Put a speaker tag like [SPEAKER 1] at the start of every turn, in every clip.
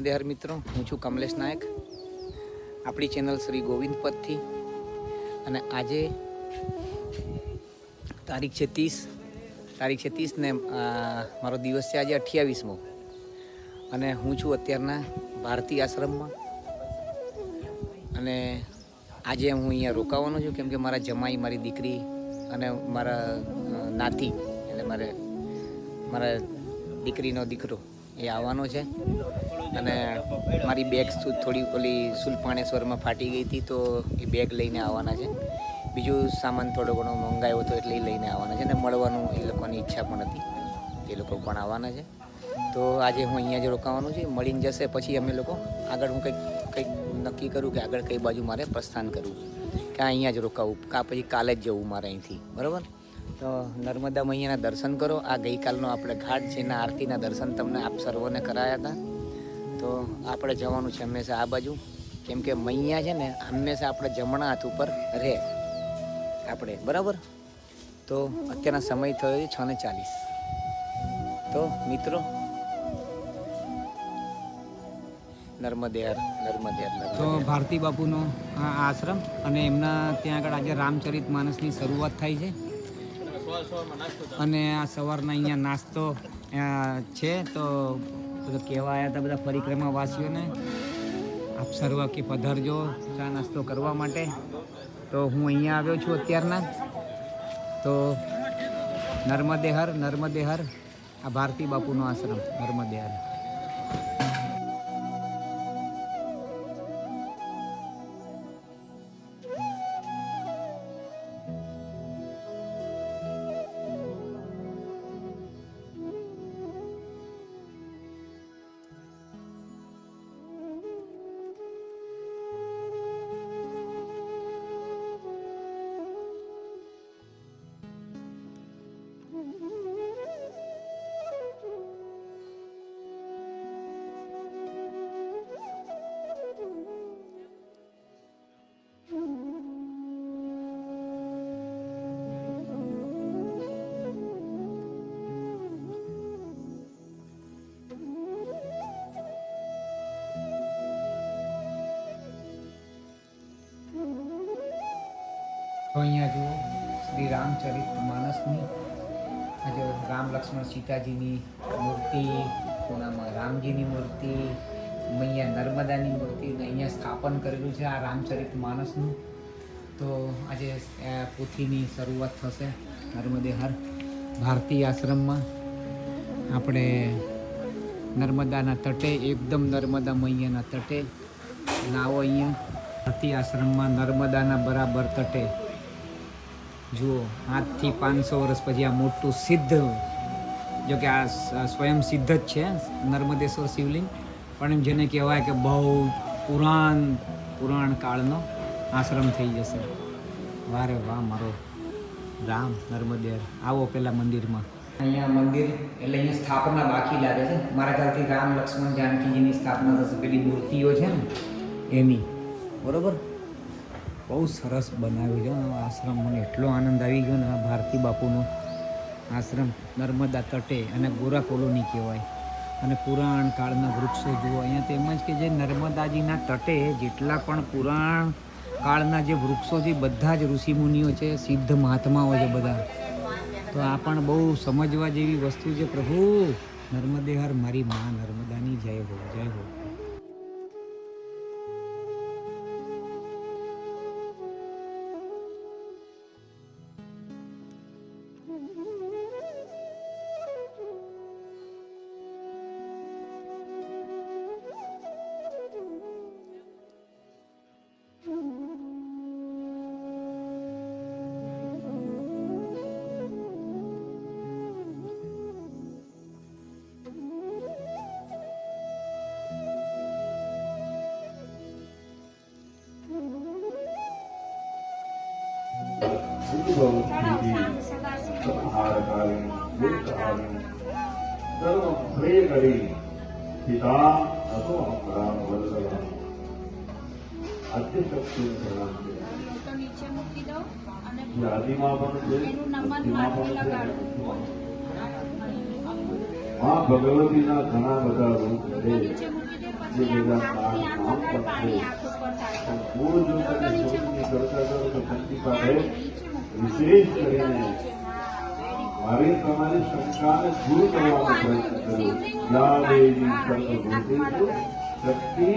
[SPEAKER 1] નર્મદે હર મિત્રો, હું છું કમલેશ નાયક. આપણી ચેનલ શ્રી ગોવિંદ પદથી. અને આજે તારીખ છે ત્રીસ. તારીખ છે ત્રીસ ને મારો દિવસ છે આજે અઠ્યાવીસમો. અને હું છું અત્યારના ભારતી આશ્રમમાં. અને આજે હું અહીંયા રોકાવાનો છું, કેમ કે મારા જમાઈ, મારી દીકરી અને મારા નાતી, એટલે મારે, મારા દીકરીનો દીકરો એ આવવાનો છે. અને મારી બેગ થોડી ઓલી સુલપાણેશ્વરમાં ફાટી ગઈ હતી તો એ બેગ લઈને આવવાના છે. બીજું સામાન થોડો ઘણો મંગાવ્યો હતો એટલે એ લઈને આવવાના છે અને મળવાનું એ લોકોની ઈચ્છા પણ હતી. એ લોકો પણ આવવાના છે. તો આજે હું અહીંયા જ રોકાવાનું છે મળીને જશે પછી અમે લોકો. આગળ હું કંઈક કંઈક નક્કી કરું કે આગળ કઈ બાજુ મારે પ્રસ્થાન કરવું. કે અહીંયા જ રોકાવું, કાં પછી કાલે જ જવું મારે અહીંથી. બરાબર? તો નર્મદા મૈયાના દર્શન કરો. આ ગઈકાલનો આપણે ઘાટ છે, એના આરતીના દર્શન તમને આપ સર્વોને કરાયા હતા. તો આપણે જવાનું છે હંમેશા આ બાજુ. કેમ કે મૈયા છે ને હંમેશા આપણે જમણા હાથ ઉપર રહે આપણે, બરાબર? તો અત્યારના સમય થયો છે છ ને ચાલીસ. તો મિત્રો નર્મદે હર નર્મદે હર નર્મદે
[SPEAKER 2] તો ભારતી બાપુનો આ આશ્રમ અને એમના ત્યાં આગળ આજે રામચરિત માનસની શરૂઆત થાય છે. અને આ સવારના અહીંયા નાસ્તો છે, તો બધું કહેવા આવ્યા હતા બધા પરિક્રમા વાસીઓને આપ સર્વ કે પધારજો ચા નાસ્તો કરવા માટે. તો હું અહીંયા આવ્યો છું અત્યારના. તો નર્મદે હર નર્મદે હર આ ભારતી બાપુનો આશ્રમ નર્મદે અહીંયા જુઓ, શ્રી રામચરિત માનસની, આજે રામ લક્ષ્મણ સીતાજીની મૂર્તિ પૂનામાં રામજીની મૂર્તિ, અહીંયા નર્મદાની મૂર્તિ અહીંયા સ્થાપન કરેલું છે આ રામચરિત માનસનું. તો આજે પોથીની શરૂઆત થશે નર્મદે હર ભારતી આશ્રમમાં. આપણે નર્મદાના તટે, એકદમ નર્મદા મૈયાના તટે, નાવો અહીંયા. ભારતી આશ્રમમાં નર્મદાના બરાબર તટે. જુઓ આજથી પાંચસો વર્ષ પછી આ મોટું સિદ્ધ, જો કે આ સ્વયં સિદ્ધ જ છે, નર્મદેશ્વર શિવલિંગ. પણ એમ જેને કહેવાય કે બહુ પુરાણ પુરાણ કાળનો આશ્રમ થઈ જશે. વારે વાહ, મારો રામ નર્મદેર. આવો પેલા મંદિરમાં. અહીંયા મંદિર, એટલે અહીંયા સ્થાપના બાકી લાગે છે. મારા ખ્યાલથી રામ લક્ષ્મણ જાનકીજીની સ્થાપના થશે. પેલી મૂર્તિઓ છે ને, એની. બરોબર? બહુ સરસ બનાવ્યું છે. આશ્રમ મને એટલો આનંદ આવી ગયો ને, આ ભારતી બાપુનો આશ્રમ નર્મદા તટે અને ગોરા કોલોની કહેવાય. અને પુરાણ કાળના વૃક્ષો જુઓ, અહીંયા તો એમ જ કે જે નર્મદાજીના તટે જેટલા પણ પુરાણ કાળના જે વૃક્ષો છે બધા જ ઋષિમુનિઓ છે, સિદ્ધ મહાત્માઓ છે બધા. તો આ પણ બહુ સમજવા જેવી વસ્તુ છે, પ્રભુ. નર્મદે હર મારી મા, નર્મદાની જય હો જય હો.
[SPEAKER 3] પિતા હતો રામ વત્સલા આદ્ય શક્તિ
[SPEAKER 4] તો નીચે મૂકી દો અને
[SPEAKER 3] જે આદિમાં પણ છે પણ છે
[SPEAKER 4] લગાડો.
[SPEAKER 3] ભગવતીના ઘણા બધા રૂપ છે, જે બધા નામ
[SPEAKER 5] મૂકો.
[SPEAKER 3] વિશેષ કરીને મારી તમારી શંકાને દૂર કરવાનો પ્રયત્ન કર્યો યા દેવી શક્તિ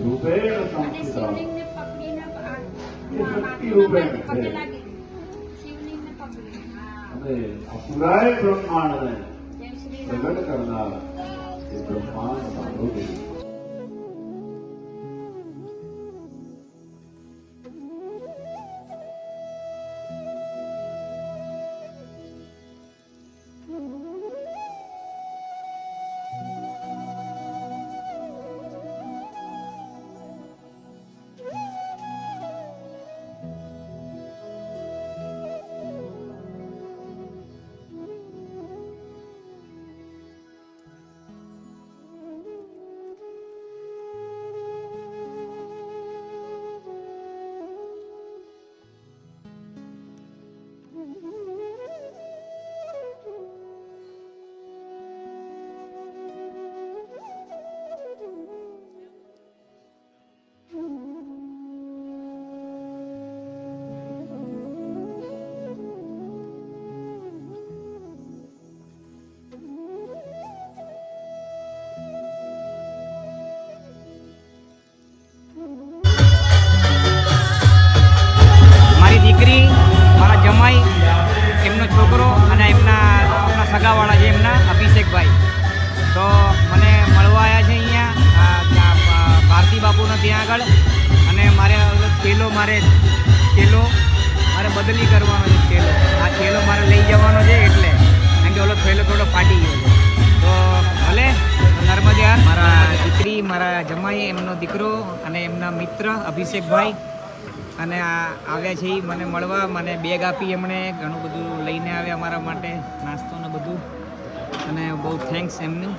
[SPEAKER 3] રૂપેણ
[SPEAKER 5] અને
[SPEAKER 3] સંસ્થિતા એ શક્તિ
[SPEAKER 5] માથામાં
[SPEAKER 3] રૂપે છે. અને આ પુરાય બ્રહ્માંડને. પ્રગટ કરનાર એ બ્રહ્માંડ મારો દેવ
[SPEAKER 2] જમાઈ, એમનો છોકરો અને એમના આપણા સગાવાળા છે એમના અભિષેકભાઈ. તો મને મળવા આવ્યા છે અહીંયા ભારતી બાપુના ત્યાં આગળ. અને મારે થેલો મારે ચેલો મારે બદલી કરવાનો છે ચેલો આ ચેલો મારે લઈ જવાનો છે એટલે કારણ કે ઓલો થેલો થોડો ફાટી ગયો તો ભલે, નર્મદે મારા દીકરી, મારા જમાઈ એમનો દીકરો અને એમના મિત્ર અભિષેકભાઈ અને આ આવ્યા છે ઈ મને મળવા. મને બેગ આપી એમણે. ઘણું બધું લઈને આવ્યા અમારા માટે નાસ્તો ને બધું. અને બહુ થેન્ક્સ એમનું.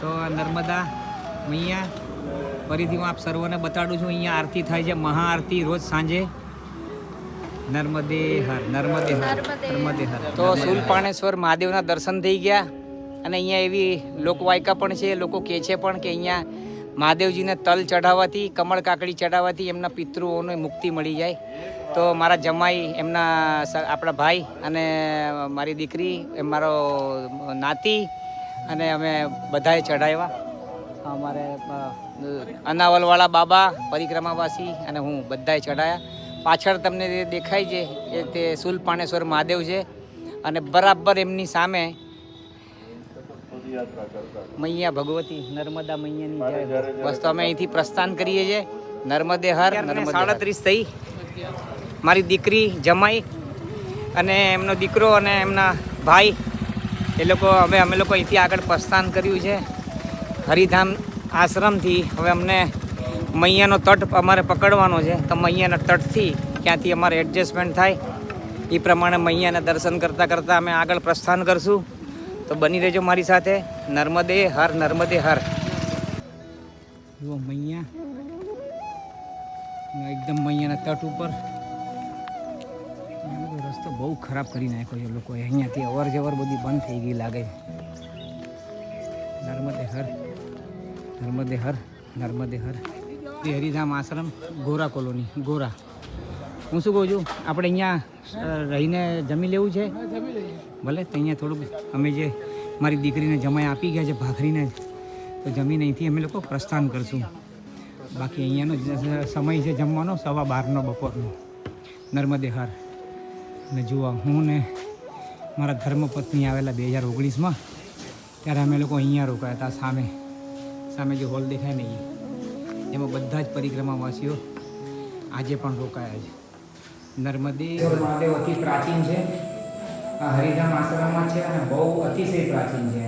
[SPEAKER 2] તો આ નર્મદા મૈયા ફરીથી હું આપ સર્વને બતાડું છું. અહીંયા આરતી થાય છે મહાઆરતી રોજ સાંજે. નર્મદે હર નર્મદે. હર નર્મદે હર તો સુલપાણેશ્વર મહાદેવના દર્શન થઈ ગયા. અને અહીંયા એવી લોકવાયકા પણ છે. લોકો કહે છે પણ કે અહીંયા મહાદેવજીને તલ ચઢાવવાથી, કમળ કાકડી ચઢાવવાથી એમના પિતૃઓને મુક્તિ મળી જાય. તો મારા જમાઈ, એમના આપણા ભાઈ અને મારી દીકરી, એ મારો નાતી અને અમે બધાએ ચઢાવ્યા. અમારે અનાવલવાળા બાબા, પરિક્રમાવાસી અને હું બધાએ ચઢાયા. પાછળ તમને જે દેખાય છે, એ તે સુલપાણેશ્વર મહાદેવ છે. અને બરાબર એમની સામે મૈયા ભગવતી નર્મદા મૈયાની જય. બસ તો અમે અહીંથી પ્રસ્થાન કરીએ છીએ. નર્મદે હર નર્મદે સાડત્રીસ થઈ. મારી દીકરી જમાઈ અને એમનો દીકરો અને એમના ભાઈ એ લોકો હવે અમે લોકો અહીંથી આગળ પ્રસ્થાન કર્યું છે. હરિધામ આશ્રમથી હવે અમને મૈયાનો તટ અમારે પકડવાનો છે. તો મૈયાના તટથી ક્યાંથી અમારે એડજસ્ટમેન્ટ થાય. એ પ્રમાણે મૈયાના દર્શન કરતાં કરતાં અમે આગળ પ્રસ્થાન કરશું. તો બની રહેજો મારી સાથે. નર્મદે હર નર્મદે હર. જુઓ મૈયા. એકદમ મૈયાના તટ ઉપર. રસ્તો બહુ ખરાબ કરી નાખ્યો છે લોકોએ. અહીંયાથી અવર જવર બધી બંધ થઈ ગઈ લાગે નર્મદે હર નર્મદે હર નર્મદે હર. હરિધામ આશ્રમ, ગોરા કોલોની, ગોરા. હું શું કહું છું? આપણે અહીંયા રહીને જમી લેવું છે? ભલે તો અહીંયા થોડુંક અમે જે મારી દીકરીને જમાઈ આપી ગયા છે ભાખરીને તો જમીને અહીંથી અમે લોકો પ્રસ્થાન કરશું. બાકી અહીંયાનો સમય છે જમવાનો, સવા બારનો બપોરનો. નર્મદે હાર. ને જુઓ, હું ને મારા ધર્મપત્ની આવેલા બે હજાર ઓગણીસમાં, ત્યારે અમે લોકો અહીંયા રોકાયા હતા સામે. સામે જે હોલ દેખાય ને એમાં બધા જ પરિક્રમાવાસીઓ આજે પણ રોકાયા છે. નર્મદે
[SPEAKER 6] માટે પ્રાચીન છે. આ હરિધામ આશ્રમમાં છે અને બહુ અતિશય પ્રાચીન છે.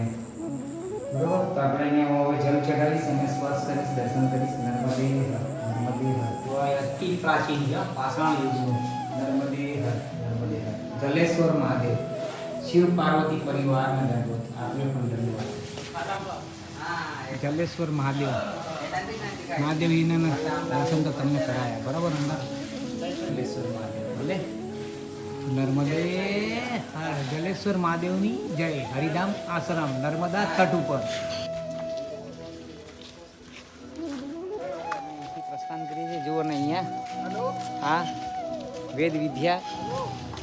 [SPEAKER 6] બરોબર? તો આપણે અહીંયા હવે જલ ચઢાવીશ અને સ્પર્શ કરીશ દર્શન કરીશ. નર્મદે નર્મદે
[SPEAKER 2] તો આ અતિ પ્રાચીન છે પાષાણ યુગનું.
[SPEAKER 6] નર્મદે નર્મદે જલેશ્વર મહાદેવ. શિવ પાર્વતી પરિવારને દંડવત આપને પણ ધન્યવાદ.
[SPEAKER 2] જલેશ્વર મહાદેવ. મહાદેવીના દર્શન તો તમને કરાયા. બરાબર અંદર
[SPEAKER 6] જલેશ્વર મહાદેવ.
[SPEAKER 2] ભલે. નર્મદે જલેશ્વર મહાદેવની જય હરિધામ આશ્રમ નર્મદા તટ ઉપર. પ્રસ્થાન કરી છે જુઓ ને અહીંયા.
[SPEAKER 1] હા વેદ વિદ્યા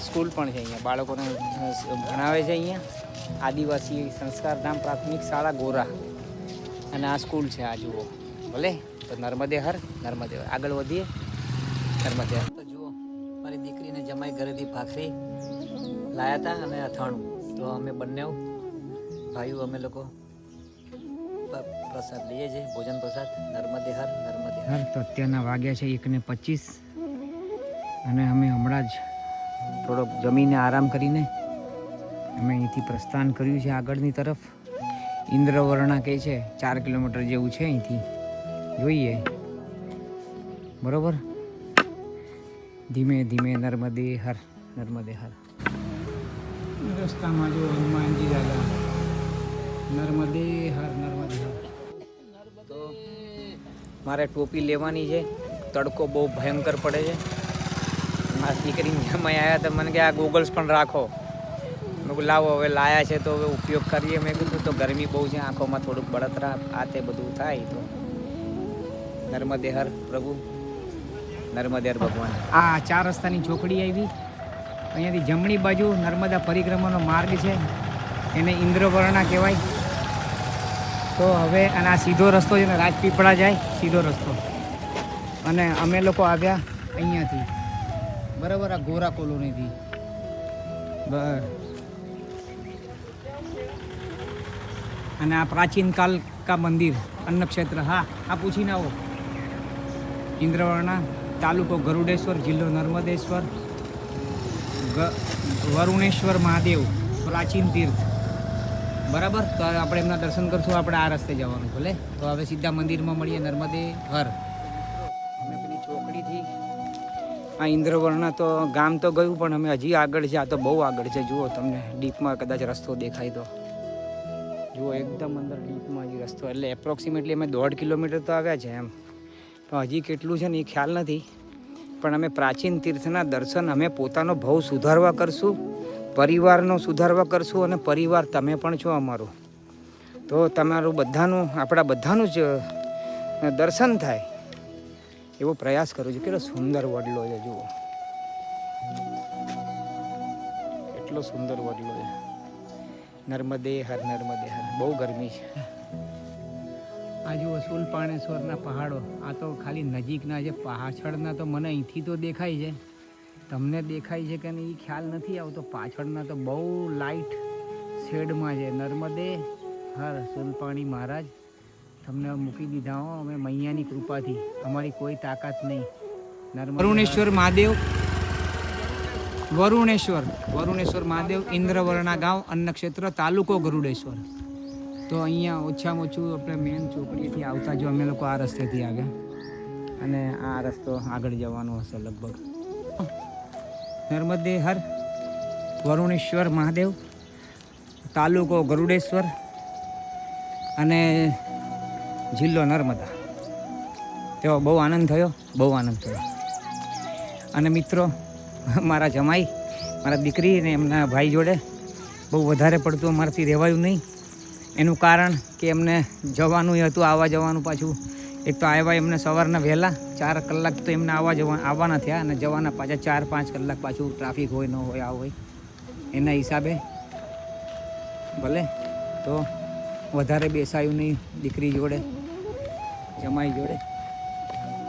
[SPEAKER 1] સ્કૂલ પણ છે અહીંયા. બાળકોને ભણાવે છે અહીંયા. આદિવાસી સંસ્કાર ધામ પ્રાથમિક શાળા ગોરા. અને આ સ્કૂલ છે આ જુઓ. ભલે? તો નર્મદે હર નર્મદે આગળ વધીએ. નર્મદે હર. ઘરેથી ભાખરી લાયા હતા અને અથાણું. તો અમે બંને ભાઈઓ અમે લોકો પ્રસાદ લઈએ છીએ, ભોજન પ્રસાદ નર્મદે હર નર્મદે હર
[SPEAKER 2] તો અત્યારના વાગ્યા છે એકને પચીસ અને અમે હમણાં જ થોડોક જમીને આરામ કરીને અમે અહીંથી પ્રસ્થાન કર્યું છે આગળની તરફ. ઇન્દ્રવર્ણા કહે છે ચાર કિલોમીટર જેવું છે અહીંથી. જોઈએ. બરોબર? ધીમે ધીમે નર્મદે હર નર્મદે હર. રસ્તામાં જો હનુમાનજી દાદા. નર્મદે હર નર્મદે હર.
[SPEAKER 1] તો મારે ટોપી લેવાની છે. તડકો બહુ ભયંકર પડે છે. મારી દીકરીને જમાઈ આવ્યા તો મને કે આ ગોગલ્સ પણ રાખો. મેં લાવો હવે લાયા છે તો હવે ઉપયોગ કરીએ. મેં કીધું તો ગરમી બહુ છે આંખોમાં થોડુંક બળતરા આ તે બધું થાય તો. નર્મદે હર પ્રભુ. નર્મદે હર ભગવાન.
[SPEAKER 2] આ ચાર રસ્તાની ચોકડી આવી. અહીંયાથી જમણી બાજુ નર્મદા પરિક્રમાનો માર્ગ છે. એને ઇન્દ્રવર્ણા કહેવાય. તો હવે અને આ સીધો રસ્તો છે ને, રાજપીપળા જાય, સીધો રસ્તો. અને અમે લોકો આવ્યા અહીંયાથી. બરાબર આ ગોરા કોલોનીથી. અને આ પ્રાચીન કાલ કા મંદિર, અન્નક્ષેત્ર. હા આ પૂછીને આવો. ઇન્દ્રવર્ણા. તાલુકો ગરુડેશ્વર, જિલ્લો નર્મદેશ્વર વરુણેશ્વર મહાદેવ, પ્રાચીન તીર્થ. બરાબર? તો આપણે એમના દર્શન કરશું. આપણે આ રસ્તે જવાનું ભલે તો હવે સીધા મંદિરમાં મળીએ, નર્મદે હર અમે પેલી ચોકડીથી, આ ઇન્દ્રવર્ણ તો ગામ તો ગયું, પણ અમે હજી આગળ છે. આ તો બહુ આગળ છે. જુઓ તમને, ડીપમાં કદાચ રસ્તો દેખાય તો. જુઓ, એકદમ અંદર ડીપમાં હજી રસ્તો. એટલે એપ્રોક્સિમેટલી અમે દોઢ કિલોમીટર તો આવ્યા છે, એમ. પણ હજી કેટલું છે ને એ ખ્યાલ નથી. પણ અમે પ્રાચીન તીર્થના દર્શન અમે પોતાનો ભાવ સુધારવા કરશું, પરિવારનો સુધારવા કરશું અને પરિવાર તમે પણ છો અમારું. તો તમારું બધાનું, આપણા બધાનું જ દર્શન થાય એવો પ્રયાસ કરું છું. કેટલો સુંદર વડલો છે, જુઓ. એટલો સુંદર વડલો છે. નર્મદે હર નર્મદે હર. બહુ ગરમી છે. આ જુઓ સુલપાણેશ્વરના પહાડો. આ તો ખાલી નજીકના છે, પાછળના તો મને અહીંથી તો દેખાય છે. તમને દેખાય છે કે નહીં એ ખ્યાલ નથી આવતો. પાછળના તો બહુ લાઇટ શેડમાં છે. નર્મદે હર સુલપાણી મહારાજ, તમને મૂકી દીધા હો અમે મૈયાની કૃપાથી. અમારી કોઈ તાકાત નહીં. વરુણેશ્વર મહાદેવ. વરુણેશ્વર વરુણેશ્વર મહાદેવ, ઇન્દ્રવરણા ગાંવ, અન્નક્ષેત્ર, તાલુકો ગરુડેશ્વર. તો અહીંયા ઓછામાં ઓછું આપણે મેન ચોકડીથી આવતા જો અમે લોકો આ રસ્તેથી આવ્યા. અને આ રસ્તો આગળ જવાનો હશે લગભગ. નર્મદે હર વરુણેશ્વર, મહાદેવ, તાલુકો ગરુડેશ્વર અને જિલ્લો નર્મદા. તેઓ બહુ આનંદ થયો, બહુ આનંદ થયો. અને મિત્રો, મારા જમાઈ, મારા દીકરી અને એમના ભાઈ જોડે બહુ વધારે પડતું અમારાથી રહેવાયું નહીં. એનું કારણ કે એમને જવાનું હતું, આવવા જવાનું પાછું. એક તો આવ્યા એમને સવારના વહેલા, ચાર કલાક તો એમને આવવા જવા, આવવાના થયા અને જવાના પાછા ચાર, પાંચ કલાક પાછું ટ્રાફિક હોય, ન હોય આ હોય. એના હિસાબે ભલે, તો વધારે બેસાયું નહીં, દીકરી જોડે, જમાઈ જોડે.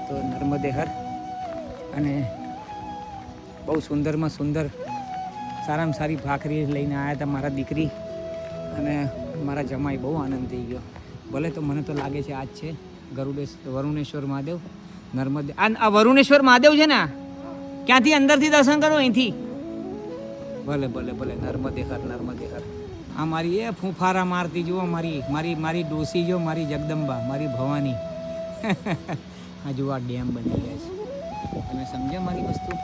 [SPEAKER 2] તો નર્મદે હર. અને બહુ સુંદરમાં સુંદર, સારામાં સારી ભાખરી લઈને આવ્યા હતા મારા દીકરી. અને મારા જમાઈ બહુ આનંદ થઈ ગયો. ભલે તો મને તો લાગે છે આજ છે ગરુડેશ, વરુણેશ્વર મહાદેવ, નર્મદે, આ વરુણેશ્વર મહાદેવ છે ને? ક્યાંથી? અંદરથી દર્શન કરો, અહીંથી. ભલે ભલે ભલે, નર્મદે હર નર્મદે હર. આ મારી, એ ફૂંફારા મારતી, જુઓ મારી મારી મારી ડોસી, જો, મારી જગદંબા, મારી ભવાની. આ જુઓ, આ ડેમ બની ગયા છે. તમે સમજ્યા મારી વસ્તુ?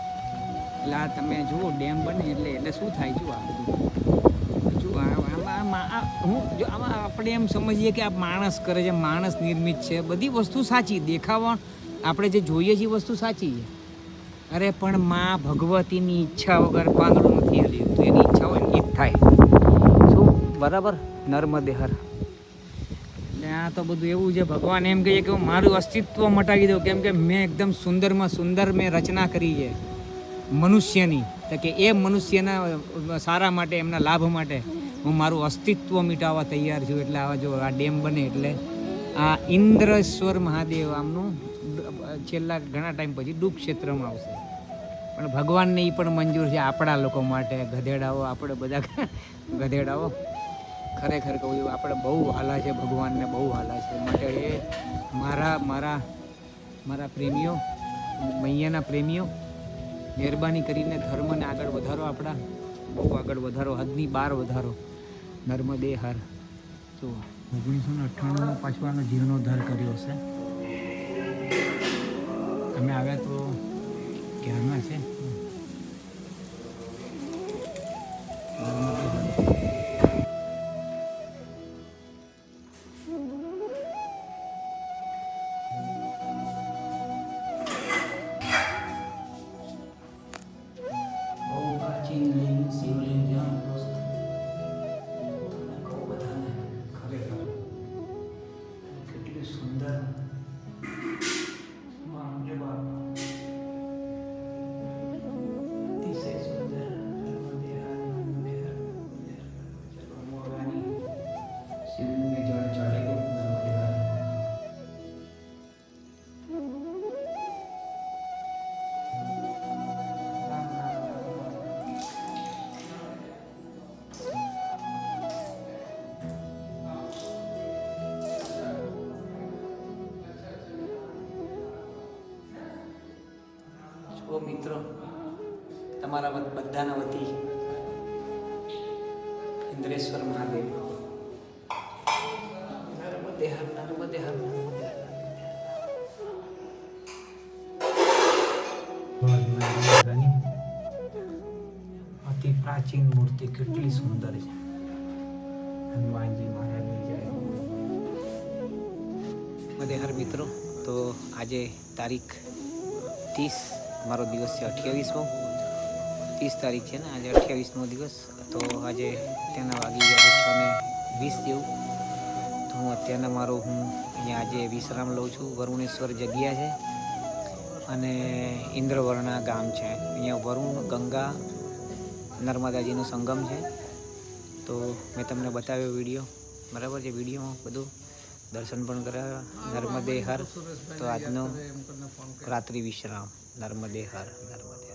[SPEAKER 2] એટલે આ તમે જુઓ, ડેમ બને એટલે એટલે શું થાય, જુઓ આ બધું. હું જો આમાં આપણે એમ સમજીએ કે આ માણસ કરે છે, માણસ નિર્મિત છે. બધી વસ્તુ સાચી, દેખાવા આપણે જે જોઈએ છીએ વસ્તુ સાચી છે. અરે પણ માં ભગવતીની ઈચ્છા વગર પાંદડું નથી હલી. એની ઈચ્છા હોય એ જ થાય. શું? બરાબર? નર્મદે હર આ તો બધું એવું છે. ભગવાન એમ કહીએ કે હું મારું અસ્તિત્વ મટાવી દઉં. કેમ કે મેં એકદમ સુંદરમાં સુંદર મેં રચના કરી છે. મનુષ્યની. તો કે એ મનુષ્યના સારા માટે, એમના લાભ માટે. હું મારું અસ્તિત્વ મિટાવવા તૈયાર છું એટલે આવા જો આ ડેમ બને એટલે આ ઇન્દ્રેશ્વર મહાદેવ આમનું છેલ્લા ઘણા ટાઈમ પછી ડૂબ ક્ષેત્રમાં આવશે. પણ ભગવાનને એ પણ મંજૂર છે આપણા લોકો માટે, ગધેડાઓ, આપણે બધા ગધેડાઓ. ખરેખર કહું છું, આપણે બહુ હાલા છે ભગવાનને, બહુ હાલા છે. માટે એ મારા મારા મારા પ્રેમીઓ, મૈયાના પ્રેમીઓ, મહેરબાની કરીને ધર્મને આગળ વધારો આપણા. બહુ આગળ વધારો, હદની બહાર વધારો. નર્મદે હર જો ઓગણીસો ને અઠ્ઠાણુંમાં પાછું આનો જીર્ણોદ્ધાર કર્યો છે અમે આવ્યા તો ક્યારના છે નર્મદે હર.
[SPEAKER 7] જો મિત્રો તમારા વત- બધાના વતી ઇન્દ્રેશ્વર મહાદેવ. નર્મદે હર નર્મદે હર નર્મદે
[SPEAKER 8] અતિ પ્રાચીન મૂર્તિ કેટલી સુંદર છે. હનુમાનજી મહારાજની જય.
[SPEAKER 7] મધેહર મિત્રો તો આજે તારીખ ત્રીસ મારો દિવસ છે અઠ્યાવીસમો. ત્રીસ તારીખ છે ને, આજે અઠ્યાવીસમો દિવસ. તો આજે અત્યારના વાગી ગયા છ ને વીસ જેવું. તો હું અત્યારના મારો, હું અહીંયા આજે વિશ્રામ લઉં છું. વરુણેશ્વર જગ્યા છે અને ઇન્દ્રવર્ણા ગામ છે. અહીંયા વરુણ, ગંગા, નર્મદાજીનો સંગમ છે. તો મેં તમને બતાવ્યો વીડિયો. બરાબર છે? વિડીયોમાં બધું દર્શન પણ કરાવ્યા. નર્મદે હર. તો આજનો રાત્રિ વિશ્રામ. નર્મદે હર નર્મદે